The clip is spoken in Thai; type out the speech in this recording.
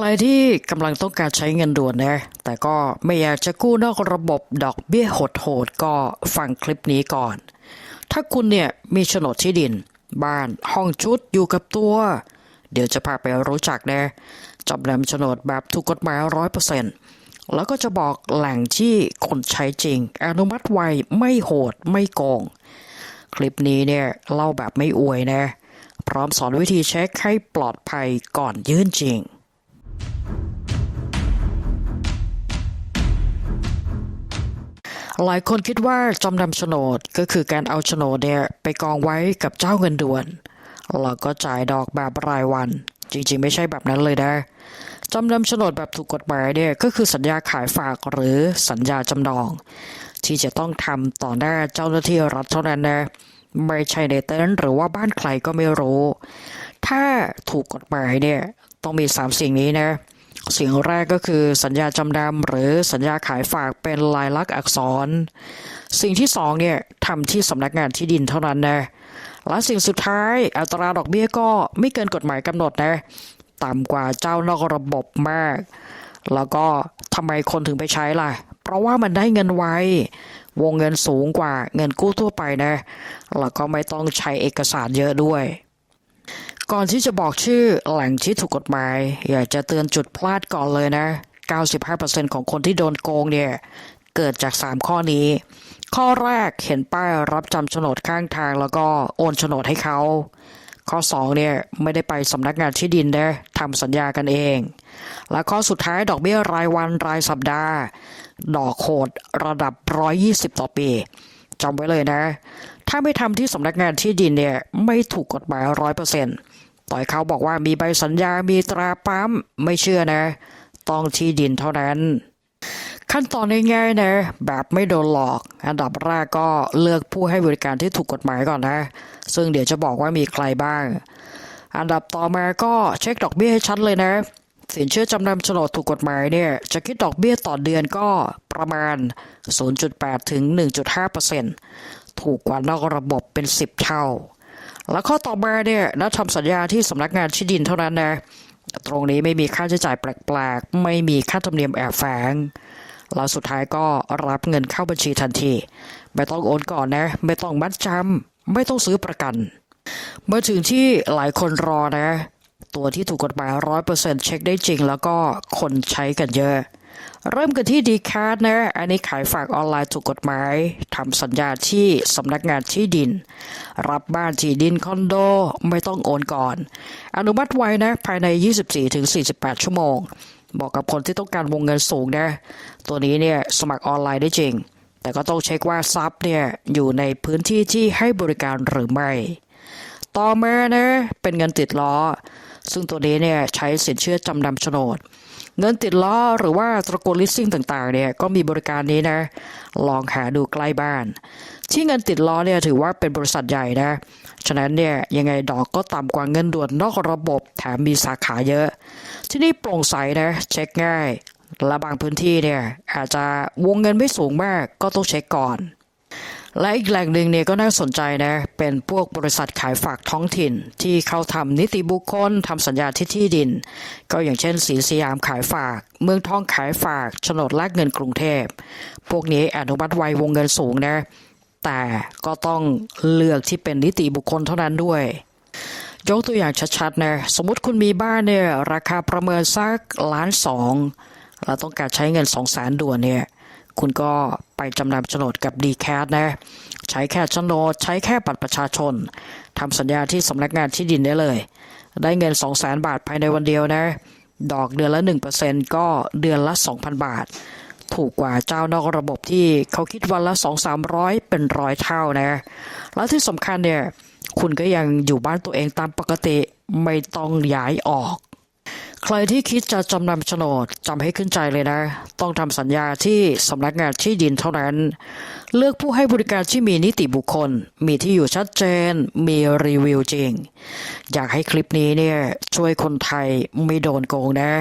ใครที่กำลังต้องการใช้เงินด่วนนะ แต่ก็ไม่อยากจะกู้นอกระบบดอกเบี้ยโหดๆก็ฟังคลิปนี้ก่อน ถ้าคุณเนี่ยมีโฉนดที่ดิน บ้านห้องชุดอยู่กับตัว เดี๋ยวจะพาไปรู้จักนะจำนำโฉนดแบบถูกกฎหมายร้อยเปอร์เซ็นต์แล้วก็จะบอกแหล่งที่คนใช้จริง อนุมัติไวไม่โหดไม่โกง คลิปนี้เนี่ยเล่าแบบไม่อวยนะ พร้อมสอนวิธีเช็คให้ปลอดภัยก่อนยื่นจริง หลายคนคิดว่าจำนำโฉนดก็คือการเอาโฉนดเนี่ยไปกองไว้กับเจ้าเงินด่วนแล้วก็จ่ายดอกแบบรายวัน จริงๆ ไม่ใช่แบบนั้นเลยนะจำนำโฉนดแบบถูกกฎหมายเนี่ยก็คือสัญญาขายฝากหรือสัญญาจำนอง ที่จะต้องทำต่อหน้าเจ้าหน้าที่รัฐเท่านั้นนะไม่ใช่ในเต็นท์หรือว่าบ้านใครก็ไม่รู้ ถ้าถูกกฎหมายเนี่ยต้องมีสามสิ่งนี้นะ สิ่งแรกก็คือสัญญาจำนำหรือสัญญาขายฝากเป็นลายลักษณ์อักษร สิ่งที่สองเนี่ยทำที่สำนักงานที่ดินเท่านั้นนะและสิ่งสุดท้ายอัตราดอกเบี้ยก็ไม่เกินกฎหมายกำหนดนะต่ำกว่าเจ้านอกระบบมาก แล้วก็ทำไมคนถึงไปใช้ล่ะ เพราะว่ามันได้เงินไววงเงินสูงกว่าเงินกู้ทั่วไปนะ แล้วก็ไม่ต้องใช้เอกสารเยอะด้วย ก่อนที่จะบอกชื่อแหล่งที่ถูกกฎหมาย อยากจะเตือนจุดพลาดก่อนเลยนะ 95%ของคนที่โดนโกงเนี่ย เกิดจาก 3 ข้อนี้ ข้อแรกเห็นป้ายรับจำโฉนดข้างทางแล้วก็โอนโฉนดให้เขา ข้อ 2 เนี่ย ไม่ได้ไปสำนักงานที่ดินนะทำสัญญากันเอง และข้อสุดท้ายดอกเบี้ยรายวันรายสัปดาห์ ดอกโหดระดับ 120 ต่อปีจำไว้เลยนะ ถ้าไม่ทำที่สำนักงานที่ดินเนี่ย ไม่ถูกกฎหมายร้อยเปอร์เซ็นต์ ต่อยเขาบอกว่ามีใบสัญญา มีตราปั๊ม ไม่เชื่อนะ ต้องที่ดินเท่านั้น ขั้นตอนง่ายๆนะ แบบไม่โดนหลอก อันดับแรกก็เลือกผู้ให้บริการที่ถูกกฎหมายก่อนนะ ซึ่งเดี๋ยวจะบอกว่ามีใครบ้าง อันดับต่อมาก็เช็คดอกเบี้ยให้ชัดเลยนะสินเชื่อจำนำโฉนดถูกกฎหมายเนี่ยจะคิดดอกเบี้ยต่อเดือนก็ประมาณ 0.8 ถึง 1.5%ถูกกว่านอกระบบเป็น 10 เท่า แล้วข้อต่อมาเนี่ยนัดทำสัญญาที่สำนักงานที่ดินเท่านั้นนะ ตรงนี้ไม่มีค่าใช้จ่ายแปลกๆ ไม่มีค่าธรรมเนียมแอบแฝงแล้วสุดท้ายก็รับเงินเข้าบัญชีทันที ไม่ต้องโอนก่อนนะ ไม่ต้องมัดจำไม่ต้องซื้อประกัน เมื่อถึงที่หลายคนรอนะ ตัวที่ถูกกฎหมายร้อยเปอร์เซ็นต์เช็คได้จริง แล้วก็คนใช้กันเยอะ เริ่มกันที่ดีแคาร์ดนะ อันนี้ขายฝากออนไลน์ถูกกฎหมาย ทำสัญญาที่สำนักงานที่ดิน รับบ้านที่ดินคอนโด ไม่ต้องโอนก่อน อนุมัติไว้นะ ภายใน 24-48 ชั่วโมงเหมาะกับคนที่ต้องการวงเงินสูงนะ ตัวนี้เนี่ยสมัครออนไลน์ได้จริง แต่ก็ต้องเช็คว่าทรัพย์เนี่ยอยู่ในพื้นที่ที่ให้บริการหรือไม่ ต่อมานะเป็นเงินติดล้อ ซึ่งตัวนี้เนี่ยใช้สินเชื่อจำนำโฉนด เงินติดล้อหรือว่าตระกูลลิสซิ่งต่างๆเนี่ยก็มีบริการนี้นะ ลองหาดูใกล้บ้าน ที่เงินติดล้อเนี่ยถือว่าเป็นบริษัทใหญ่นะ ฉะนั้นเนี่ยยังไงดอกก็ต่ำกว่าเงินด่วนนอกระบบแถมมีสาขาเยอะ ที่นี่โปร่งใสนะเช็คง่าย และบางพื้นที่เนี่ยอาจจะวงเงินไม่สูงมากก็ต้องเช็คก่อน และอีกแหล่งหนึ่งเนี่ยก็น่าสนใจนะ เป็นพวกบริษัทขายฝากท้องถิ่น ที่เขาทำนิติบุคคลทำสัญญาที่ที่ดิน ก็อย่างเช่นสีสยามขายฝาก เมืองทองขายฝากโฉนดแลกเงินกรุงเทพ พวกนี้อนุมัติไววงเงินสูงนะ แต่ก็ต้องเลือกที่เป็นนิติบุคคลเท่านั้นด้วยยกตัวอย่างชัดๆนะสมมติคุณมีบ้านเนี่ยราคาประเมินสักล้านสองแล้วต้องการใช้เงินสองแสนด่วนเนี่ย คุณก็ไปจำนำโฉนดกับ d c a t นะ ใช้แค่โฉนด ใช้แค่บัตรประชาชนทำสัญญาที่สำนักงานที่ดินได้เลย ได้เงิน 2 0 0แสนบาทภายในวันเดียวนะ ดอกเดือนละ 1%ก็เดือนละ 2,000 บาท ถูกกว่าเจ้านอกระบบที่เขาคิดวันละ 2-300 เป็นร้อยเท่านะ แล้วที่สำคัญเนี่ย คุณก็ยังอยู่บ้านตัวเองตามปกติไม่ต้องย้ายออก ใครที่คิดจะจำนำโฉนดจำให้ขึ้นใจเลยนะ ต้องทำสัญญาที่สำนักงานที่ดินเท่านั้น เลือกผู้ให้บริการที่มีนิติบุคคล มีที่อยู่ชัดเจน มีรีวิวจริง อยากให้คลิปนี้เนี่ยช่วยคนไทยไม่โดนโกงนะ